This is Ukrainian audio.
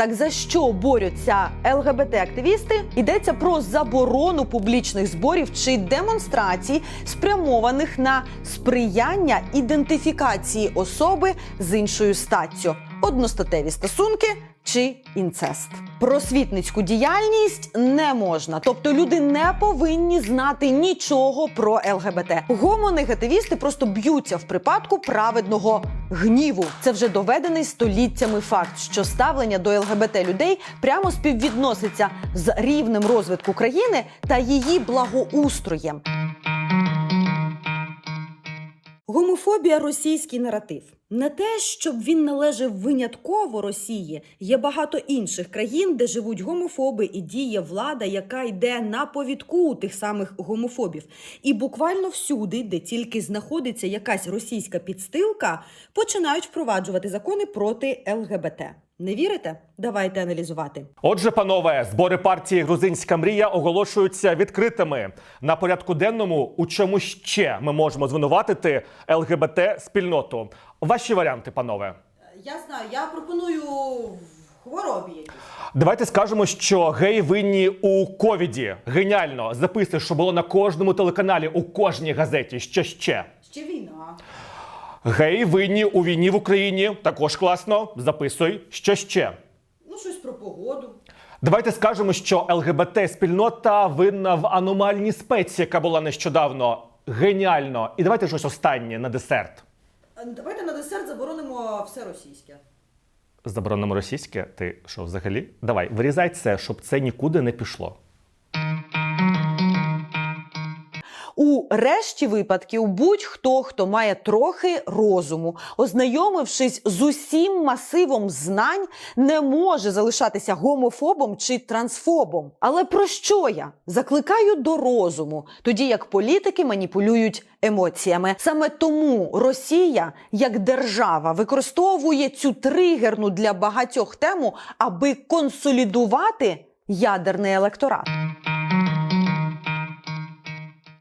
Так за що борються ЛГБТ-активісти? Йдеться про заборону публічних зборів чи демонстрацій, спрямованих на сприяння ідентифікації особи з іншою статтю, одностатеві стосунки чи інцест. Просвітницьку діяльність не можна, тобто люди не повинні знати нічого про ЛГБТ. Гомонегативісти просто б'ються в припадку праведного гніву. Це вже доведений століттями факт, що ставлення до ЛГБТ людей прямо співвідноситься з рівнем розвитку країни та її благоустроєм. Гомофобія російський наратив. Не те, щоб він належав винятково Росії. Є багато інших країн, де живуть гомофоби і діє влада, яка йде на повідку тих самих гомофобів. І буквально всюди, де тільки знаходиться якась російська підстилка, починають впроваджувати закони проти ЛГБТ. Не вірите? Давайте аналізувати. Отже, панове, збори партії Грузинська мрія оголошуються відкритими. На порядку денному у чому ще ми можемо звинуватити ЛГБТ спільноту. Ваші варіанти, панове. Я знаю, я пропоную хворобі. Давайте скажемо, що геї винні у ковіді. Геніально записуй, що було на кожному телеканалі, у кожній газеті. Що ще? Ще війна. Геї винні у війні в Україні. Також класно. Записуй. Що ще? Ну, щось про погоду. Давайте скажемо, що ЛГБТ спільнота винна в аномальній спеці, яка була нещодавно. Геніально. І давайте щось останнє на десерт. Давайте на десерт заборонимо все російське. Заборонимо російське. Ти що, взагалі? Давай, вирізай це, щоб це нікуди не пішло. У решті випадків будь-хто, хто має трохи розуму, ознайомившись з усім масивом знань, не може залишатися гомофобом чи трансфобом. Але про що я? Закликаю до розуму, тоді як політики маніпулюють емоціями. Саме тому Росія, як держава, використовує цю тригерну для багатьох тему, аби консолідувати ядерний електорат.